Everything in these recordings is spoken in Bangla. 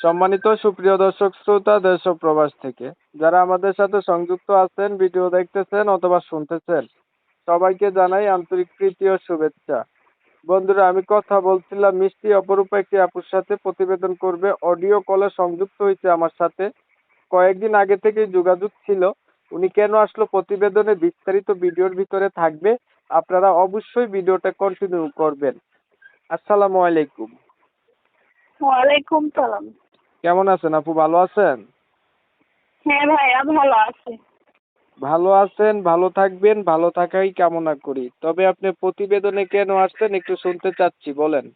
সম্মানিত সুপ্রিয় দর্শক শ্রোতা, দেশ ও প্রবাস থেকে। যারা আমাদের সাথে সংযুক্ত আছেন, ভিডিও দেখতেছেন অথবা শুনতেছেন, সবাইকে জানাই আন্তরিক প্রীতি ও শুভেচ্ছা। বন্ধুরা, আমি কথা বলছিলাম, মিষ্টি অপরূপা একটি আপুর সাথে প্রতিবেদন করবে। অডিও কলে সংযুক্ত হয়েছে আমার সাথে। কয়েকদিন আগে থেকেই যোগাযোগ ছিল। উনি কেন আসলো প্রতিবেদনে বিস্তারিত ভিডিওর ভিতরে থাকবে, আপনারা অবশ্যই ভিডিওটা কন্টিনিউ করবেন। আসসালামু আলাইকুম। ওয়ালাইকুম সালাম। কেমন আছেন আপু ভালো আছেন? হ্যাঁ ভাইয়া ভালো আছি। ভালো আছেন ভালো থাকবেন ভালো থাকাই কামনা করি। তবে আপনি প্রতিবেদনে কেন আসছেন একটু শুনতে চাচ্ছি বলেন।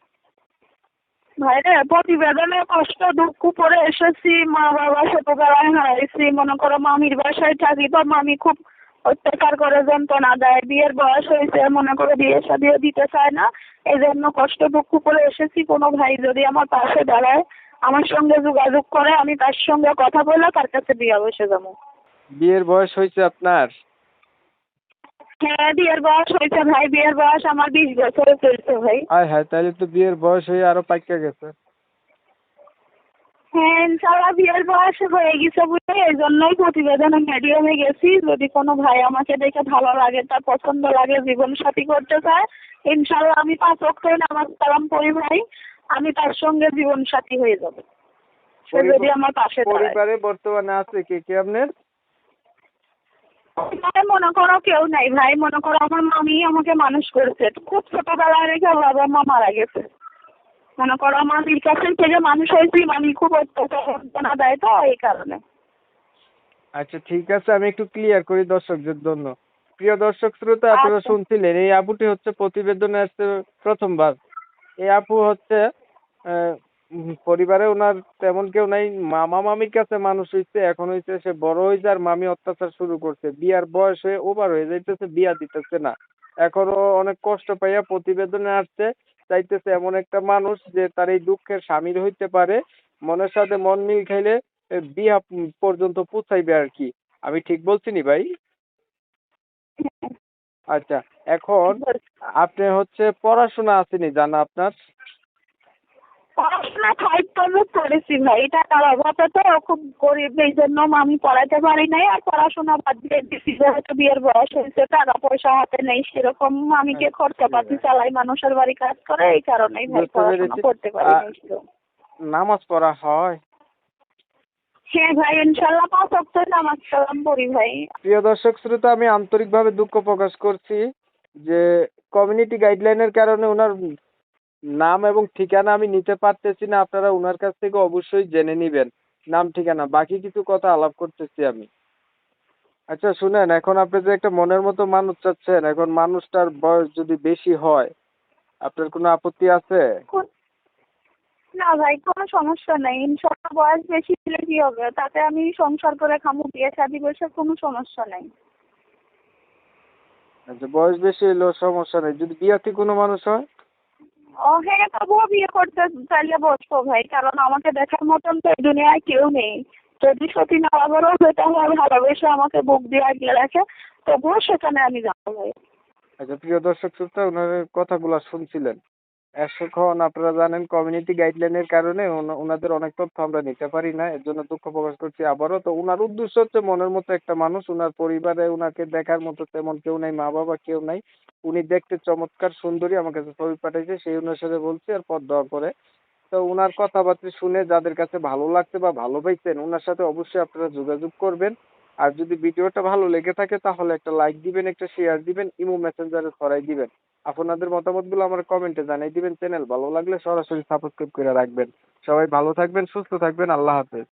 ভাইরে প্রতিবেদনে কষ্ট দুঃখ করে এসেছি মা বাবা ছোটবেলায় হারাইছি মনে করো মামির বাসায় থাকি তো মামি খুব অত্যাচার করে যন্ত্রণা দেয়। বিয়ের বয়স হয়েছে মনে করো বিয়ে শাদিও দিতে চায় না। এই জন্য কষ্ট দুঃখ করে এসেছি। কোনো ভাই যদি আমার পাশে দাঁড়ায় আমার সঙ্গে যোগাযোগ করে আমি তার সঙ্গে কথা বলে তার কাছে বিয়ে বসে যাব। বিয়ের বয়স হয়েছে আপনার? হ্যাঁ বিয়ের বয়স হয়েছে ভাই বিয়ের বয়স আমার বিশ বছর চলছে ভাই। আয় হ্যাঁ তাহলে তো বিয়ের বয়স হয়ে আরও পাইকা গেছে। হ্যাঁ ইনশাল্লাহ বিয়ের বয়স হয়ে গেছে বুঝলে এই জন্যই প্রতিবেদনে মিডিয়ামে গেছি। যদি কোনো ভাই আমাকে দেখে ভালো লাগে তার পছন্দ লাগে জীবন সাথী করতে চায় ইনশাল্লাহ আমি পাঁচ অক্টোবর নামাজ সালাম পড়ি ভাই। আমি তার সঙ্গে জীবন সাথী হয়ে যাব। সে যদি আমার পাশে পরিবারে বর্তমানে আছে কে? কে আপনার? মনে করো কেউ নাই। ভাই মনে করো আমার মামি আমাকে মানুষ করেছে। খুব ছোটবেলায় রেখে বাবা মা মারা গেছে। মনে করো মামির কাছে থেকে মানুষ হয়েছি মামি খুব অত্যাচার দেয় তো এই কারণে। আচ্ছা ঠিক আছে আমি একটু ক্লিয়ার করি দর্শকদের জন্য। প্রিয় দর্শক শ্রোতা আপনারা আচ্ছা। শুনছিলেন এই আপুটি হচ্ছে প্রতিবেদনে আসছে প্রথমবার। এই আপু হচ্ছে পরিবারে ওনার তেমন কেউ নাই, মামা মামির কাছে মানুষ হইছে, এখন হইছে সে বড় হয়েছে আর মামি অত্যাচার শুরু করছে, বিয়ার বয়স হয়ে ওভার হয়ে যাইতেছে, বিয়া দিতেছে না। এখনও অনেক কষ্ট পাইয়া প্রতিবেদনে আসছে, চাইতেছে এমন একটা মানুষ যে তার এই দুঃখের স্বামীর হইতে পারে, মনের সাথে মন মিল খাইলে বিয়া পর্যন্ত পৌঁছাইবে আর কি। আমি ঠিক বলছি নি ভাই? আচ্ছা এখন আপনি হচ্ছে পড়াশোনা আসেনি জানা আপনার? পড়াশোনা ফাইভ পর্যন্ত করেছি ভাই টাকার অভাবে তো খুব গরিব এই জন্য আমি পড়াতে পারি নাই আর পড়াশোনা বাদ দিয়ে দিছি যেহেতু বিয়ের বয়স হয়েছে টাকা পয়সা হাতে নেই সেরকম মামিকে খরচাপাতি চালাই মানুষের বাড়ি কাজ করে এই কারণেই ভাই পড়াশোনা করতে পারি নাই। নামাজ পড়া হয়? হ্যাঁ ভাই ইনশাল্লাহ পাঁচ অক্টোবর নামাজ সালাম পড়ি ভাই। প্রিয় দর্শক শ্রোতা আমি আন্তরিকভাবে দুঃখ প্রকাশ করছি যে কমিউনিটি গাইডলাইনের কারণে ওনার নাম এবং ঠিকানা আমি নিতে পারতেছি না। আপনারা ওনার কাছ থেকে অবশ্যই জেনে নিবেন। নাম ঠিকানা বাকি কিছু কথা আলাপ করতেছি আমি। আচ্ছা শুনেন এখন আপনি যে একটা মনের মতো মানুষ চাচ্ছেন এখন মানুষটার বয়স যদি বেশি হয় আপনার কোনো আপত্তি আছে? না ভাই কোনো সমস্যা নেই। ইনশাল্লাহ বয়স বেশি হলে কি হবে? তাতে আমি সংসার করে খামু বিয়ে শাদি বসে কোনো সমস্যা নেই। আচ্ছা বয়স বেশি হলেও সমস্যা নেই। যদি বিয়াতি কোনো মানুষ হয়? ও হ্যাঁ তবুও বিয়ে করতে চাইলে বসবো ভাই কারণ আমাকে দেখার মতন তো এই দুনিয়ায় কেউ নেই। যদি সতী নারাগরও যেটা হয় ভালোবেসে আমাকে বুক দিয়ে আগলে রাখে তবুও সেখানে আমি যাব ভাই। আচ্ছা প্রিয় দর্শক শ্রোতা ওনার কথাগুলো শুনছিলেন। এখন আপনারা জানেন কমিউনিটি গাইডলাইনের কারণে ওনাদের অনেক তথ্য আমরা নিতে পারি না, এর জন্য দুঃখ প্রকাশ করছি আবারও। তো ওনার উদ্দেশ্য হচ্ছে মনের মতো একটা মানুষ, ওনার পরিবারে ওনাকে দেখার মতো তেমন কেউ নাই মা বাবা কেউ নাই। উনি দেখতে চমৎকার, সুন্দরী আমার কাছে ছবি পাঠাইছে সেই অনুসারে বলছি আর পদ দেওয়া করে তো ওনার কথাবার্তা শুনে যাদের কাছে ভালো লাগছে বা ভালো পাইছেন ওনার সাথে অবশ্যই আপনারা যোগাযোগ করবেন। আর যদি ভিডিওটা ভালো লেগে থাকে তাহলে একটা লাইক দিবেন, একটা শেয়ার দিবেন, ইমো মেসেঞ্জারে ছড়াই দিবেন। আপনাদের মতামতগুলো আমার কমেন্টে জানিয়ে দিবেন। চ্যানেল ভালো লাগলে সরাসরি সাবস্ক্রাইব করে রাখবেন। সবাই ভালো থাকবেন, সুস্থ থাকবেন। আল্লাহ হাফেজ।